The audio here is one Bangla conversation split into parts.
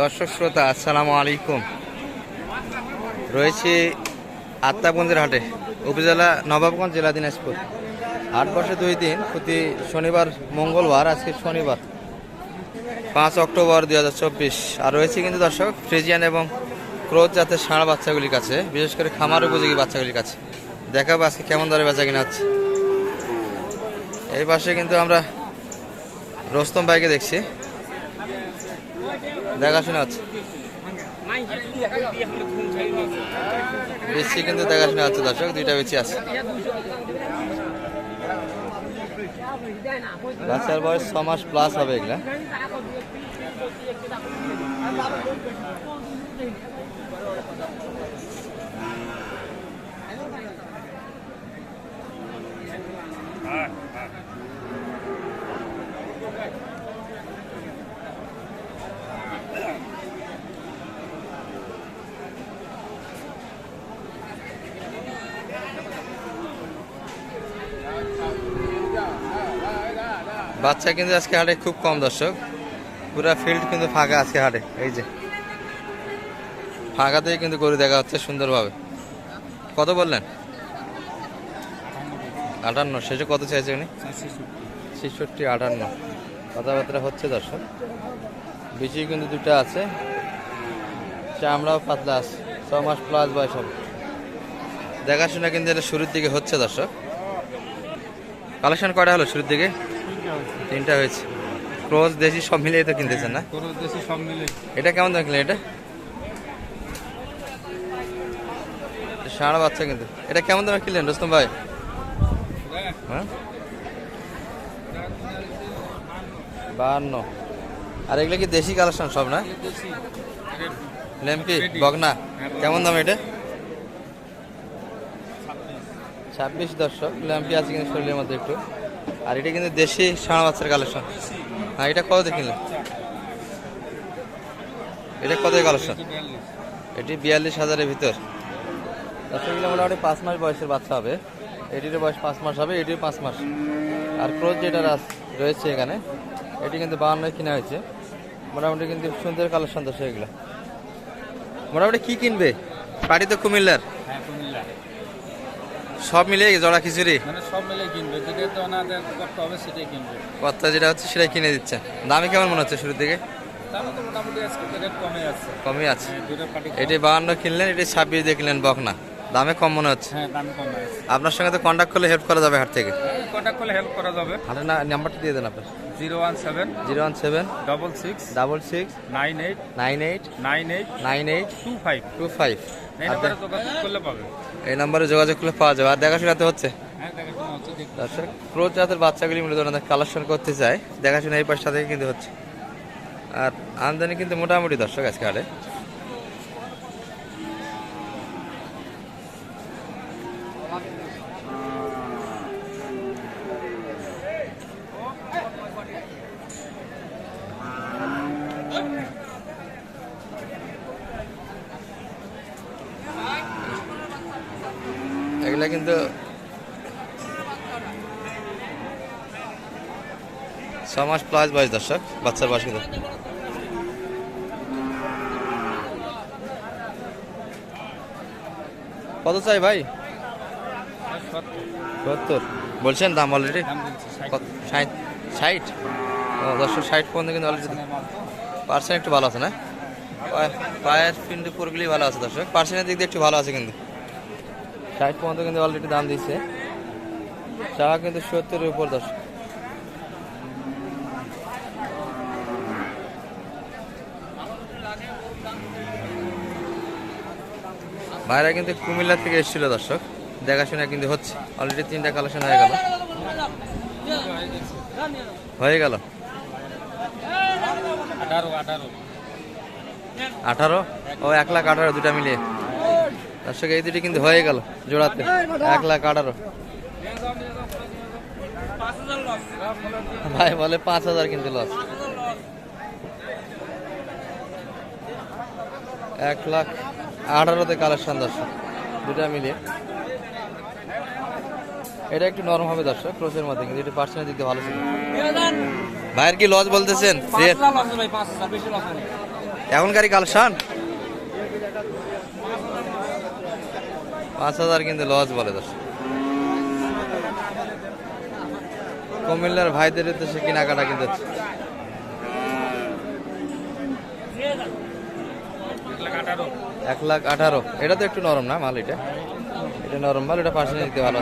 দর্শক শ্রোতা, আসসালামু আলাইকুম। রয়েছে আত্মাগঞ্জের হাটে, উপজেলা নবাবগঞ্জ জেলা দিনাজপুর। আট বসে দুই দিন, প্রতি শনিবার, মঙ্গলবার, আজকে শনিবার, পাঁচ অক্টোবর দুই হাজার চব্বিশ। আর রয়েছে কিন্তু দর্শক, ফ্রিজিয়ান এবং ক্রোধ জাতের ষাঁড় বাচ্চাগুলির কাছে, বিশেষ করে খামার উপযোগী বাচ্চাগুলির কাছে। দেখাবো আজকে কেমন দরে বেচা কিনা হচ্ছে। এই পাশে কিন্তু আমরা রোস্তম ভাইকে দেখছি। দেখাশোনা আছে বেশি কিন্তু দেখাশোনা আছে দর্শক, দুইটা বেশি আছে। বাচ্চার বয়স ছ মাস প্লাস হবে এগুলা। বাচ্চা কিন্তু আজকে হাটে খুব কম দর্শক। পুরো ফিল্ড কিন্তু ফাঁকা আজকে হাটে, এই যে। ফাঁকাতেই কিন্তু গরু দেখা হচ্ছে সুন্দরভাবে। কত বললেন? আটান্ন, শেষে কত চাইছে উনি? ছেষট্টি, আটান্ন। কথাবার্তা হচ্ছে দর্শক। বিচি কিন্তু দুটো আছে। চামড়াও পাতলা আছে, ছ মাস প্লাস বয়স হবে। দেখাশোনা কিন্তু এটা শুরুর দিকে হচ্ছে দর্শক। কালেকশন কয়টা হলো শুরুর দিকে? তিনটা হয়েছে। ক্রোজ দেশি সব মিলিয়ে তো কিনতেছেন না? কোনো দেশে সব মিলে এটা কেমন দেখলেন এটা? ষাঁড় বাচ্চা কিন্তু। এটা কেমন দামে কিনলেন রোস্তম ভাই? হ্যাঁ? বাহান্ন। আর এগুলো কি দেশি কালেকশন সব না? লেম্পি বগনা কেমন দাম এটা? ছাব্বিশ দর্শক ল্যাম্পি আছে কিন্তু শরীরের মধ্যে একটু। আর এটা কিন্তু দেশি ষাঁড় বাচ্চার কালেকশন হ্যাঁ এটা কত দেখিলেন এটা কত কালেকশন এটি বিয়াল্লিশ হাজারের ভিতর। দর্শকগুলো মোটামুটি পাঁচ মাস বয়সের বাচ্চা হবে। এটির বয়স পাঁচ মাস হবে এটির পাঁচ মাস। আর ক্রোজ যেটা রয়েছে এখানে, এটি কিন্তু বাহান্ন কিনা হয়েছে। মোটামুটি কিন্তু সুন্দর কালেকশন দর্শক এগুলো। মোটামুটি কী কিনবে? পার্টি তো কুমিল্লার। হ্যাঁ কুমিল্লা সব মিলে জড়া খিচুড়ি? মানে সব মিলে কিনবে যেটা তো ওনাদের করতে হবে সেটাই কিনবে। কর্তা যেটা হচ্ছে সেটাই কিনে দিচ্ছে। দামে কেমন মনে হচ্ছে কমে আছে কমই আছে। হ্যাঁ এটি বাহান্ন কিনলেন এটি ছাব্বিশ দিয়ে কিনলেন বকনা। দামে কম মনে হচ্ছে? হ্যাঁ দাম কমে আছে আপনার সঙ্গে তো কন্ট্যাক্ট করলে হেল্প করা যাবে হাট থেকে। কন্ট্যাক্ট করলে হেল্প করা যাবে। না নাম্বারটা দিয়ে দেন আপনার। Zero one seven zero one seven double six double six nine eight nine eight nine eight nine eight two five. Two five. এই নাম্বারে যোগাযোগ করলে পাবে। এই নাম্বারে যোগাযোগ করলে পাওয়া যাবে। আর দেখাশোনা তো হচ্ছে। হ্যাঁ দর্শক ক্রোজ জাতের বাচ্চাগুলি মূলত কালেকশন করতে চায়। দেখাশোনা এই পাশটা থেকে কিন্তু হচ্ছে। আর আমদানি কিন্তু মোটামুটি দর্শক আজকে হাটে এগুলা কিন্তু ছ মাস প্লাস বয়স দর্শক বাচ্চার বয়স কিন্তু। কত চাই ভাই? সত্তর। বলছেন দাম অলরেডি ষাট। ষাট? ও দর্শক ষাট পর্যন্ত কিন্তু অলরেডি পার্সেন্ট একটু ভালো আছে না? পায়ে- পায়ের কিন্তু পুরোগুলি ভালো আছে দর্শক। পার্সেন্টের দিক দিয়ে একটু ভালো আছে কিন্তু। ষাট পর্যন্ত কিন্তু অলরেডি দাম দিচ্ছে চা কিন্তু সত্তরের উপর দর্শক। ভাইরা কিন্তু কুমিল্লা থেকে এসেছিল দর্শক। দেখাশোনা কিন্তু হচ্ছে। অলরেডি তিনটা কালেকশন হয়ে গেল। হয়ে গেল? আঠারো? ও এক লাখ আঠারো দুটা মিলিয়ে। দর্শক এই দুটি কিন্তু হয়ে গেল জোড়াতে। এক লাখ আঠারো। ভাই বলে পাঁচ হাজার কিন্তু লস এক লাখ আঠারোতে কালেকশন দর্শক দুটা মিলিয়ে। এটা একটু নরম হবে দর্শক ক্রোসের মধ্যে কিন্তু এটা পার্সেন্টের দিক দিয়ে ভালো ছিল। ভাইয়ের কি লস বলতেছেন? এখনকারই কালেকশন পাঁচ হাজার কিন্তু লস বলে দর্শক। কুমিল্লার ভাইদের উদ্দেশ্যে কেনাকাটা কিন্তু এক লাখ আঠারো। এটা তো একটু নরম না মাল এটা? এটা নরম মাল, এটা পাশে নিতে ভালো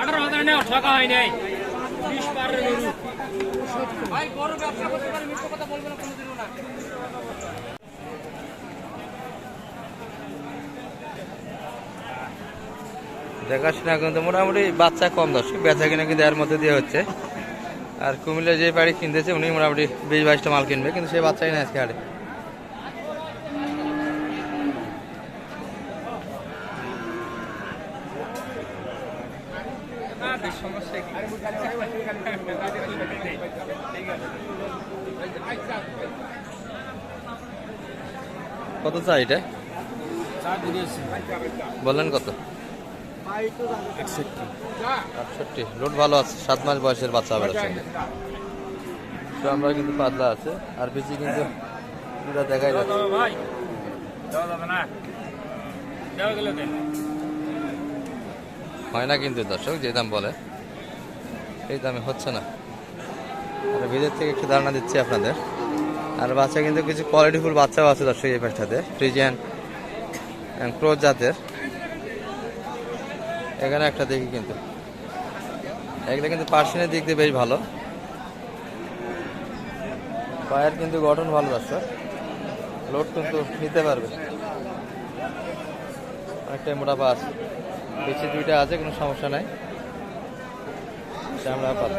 আঠারো হাজার টাকা হয় নাই। বিশ না দেখাশোনা কিন্তু মোটামুটি বাচ্চা কম দর্শক, বেচা কিনা কিন্তু এর মধ্যে দিয়ে হচ্ছে। আর কুমিল্লা যে বাড়ি কিনতেছে, উনি মোটামুটি বিশ বাইশটা মাল কিনবে, কিন্তু সেই বাচ্চাই না আজকে কত চাই এটা? বললেন কত? আটষট্টি লোড ভালো আছে সাত মাস বয়সের বাচ্চা ওর তো আমরা কিন্তু পাতলা আছে আর বেশি কিন্তু পুরো দেখাই যাচ্ছে। হয় না কিন্তু দর্শক যে দাম বলে এই দামে হচ্ছে না। আর ভিতর থেকে একটু ধারণা দিচ্ছি আপনাদের। আর বাচ্চা কিন্তু কিছু কোয়ালিটিফুল বাচ্চাও আছে দর্শক এই পাশটাতে ফ্রিজিয়ান ক্রোজ জাতের। এখানে একটা দেখি কিন্তু। এগুলো কিন্তু পার্সেন্টের দিক দিয়ে বেশ ভালো। পায়ের কিন্তু গঠন ভালো দর্শক। লোড কিন্তু নিতে পারবে। অনেকটাই মোটা পা আছে। বেশি দুইটা আছে, কোনো সমস্যা নাই। আমরা পাবো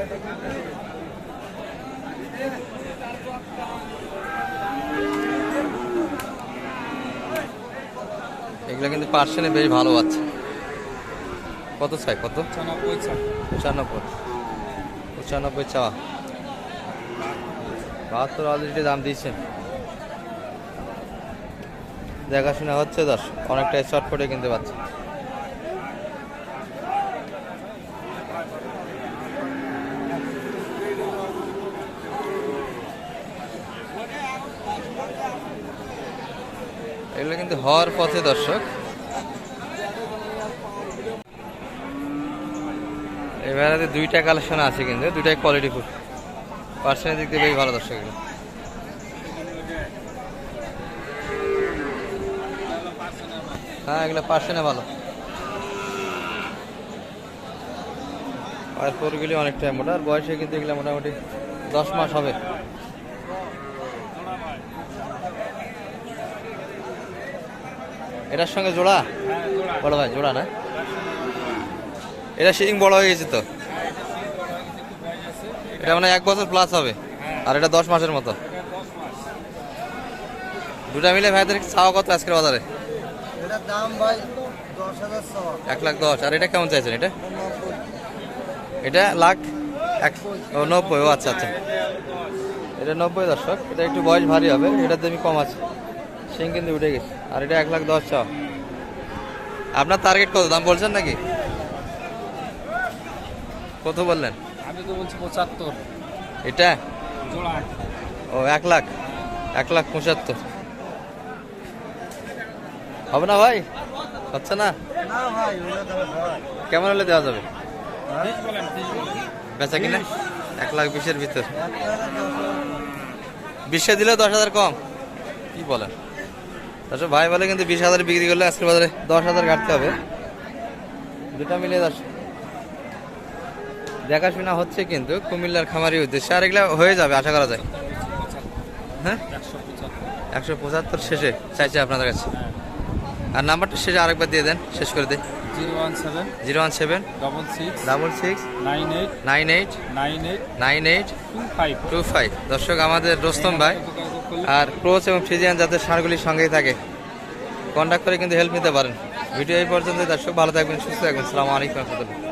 এগুলো কিন্তু পার্সেন্টে বেশ ভালো আছে। কত চাই কত? পঁচানব্বই চাওয়া। বাহাত্তর অলরেডি দাম দিয়েছেন। দেখাশোনা হচ্ছে দশ অনেকটাই চটপটে কিনতে পারছে এগুলো কিন্তু হওয়ার পথে দর্শক। এবারে দুইটা কালেকশন আছে কিন্তু, দুইটাই কোয়ালিটি ফুড পার্সেন্টের দিক দিয়ে বেশ ভালো দর্শক এগুলো। হ্যাঁ এগুলো পার্সেন্টে ভালো। আর পরগুলি অনেকটাই মোটা, আর বয়সে কিন্তু এগুলো মোটামুটি দশ মাস হবে। এটার সঙ্গে জোড়া? বড় ভাই জোড়া না? এটা শিং বড় হয়ে গেছে তো? এটা মানে এক বছর প্লাস হবে। আর এটা দশ মাসের মতো। দুটা মিলে ভাইদের চাওয়া কত আজকের বাজারে? এক লাখ দশ। আর এটা কেমন চাইছেন এটা? এটা লাখ এক ও নব্বই। ও আচ্ছা আচ্ছা। এটা নব্বই দর্শক। এটা একটু বয়স ভারী হবে। এটার দামি কম আছে। সিং কিন্তু উঠে গেছে। আর এটা এক লাখ দশ চাও আপনার টার্গেট কত? দাম বলছেন নাকি? কত বললেন? আমি তো বলছি পঁচাত্তর। এটা? ও এক লাখ। এক লাখ পঁচাত্তর। হবে না ভাই? হচ্ছে না? হয়। কেমন হলে দেওয়া যাবে? বলেন বেচা কিনা? এক লাখ বিশের ভিতর। বিশে দিলে দশ হাজার কম। কি বলেন? দশ ভাই বলে কিন্তু বিশ হাজার বিক্রি করলে আজকের বাজারে দশ হাজার কাটতে হবে। দুটা মিলিয়ে দশ। দেখাশোনা হচ্ছে কিন্তু কুমিল্লার খামারি উদ্দেশ্যে। আর এগুলো হয়ে যাবে আশা করা যায়। হ্যাঁ? একশো পঁচাত্তর শেষে চাইছে আপনাদের কাছে। আর নাম্বারটা শেষে আরেকবার দিয়ে দেন শেষ করে দিই। Zero one seven zero one seven double six double six nine eight nine eight nine eight nine eight two five. Two five. দর্শক আমাদের রোস্তম ভাই আর ক্লোজ এবং ফ্রিজিয়ান যাতে সারগুলির সঙ্গেই থাকে কন্ট্যাক্ট করে কিন্তু হেল্প নিতে পারেন। ভিডিও এই পর্যন্ত দর্শক, ভালো থাকবেন, সুস্থ থাকবেন। সালামু আলাইকুম রহমতুল্লাহ।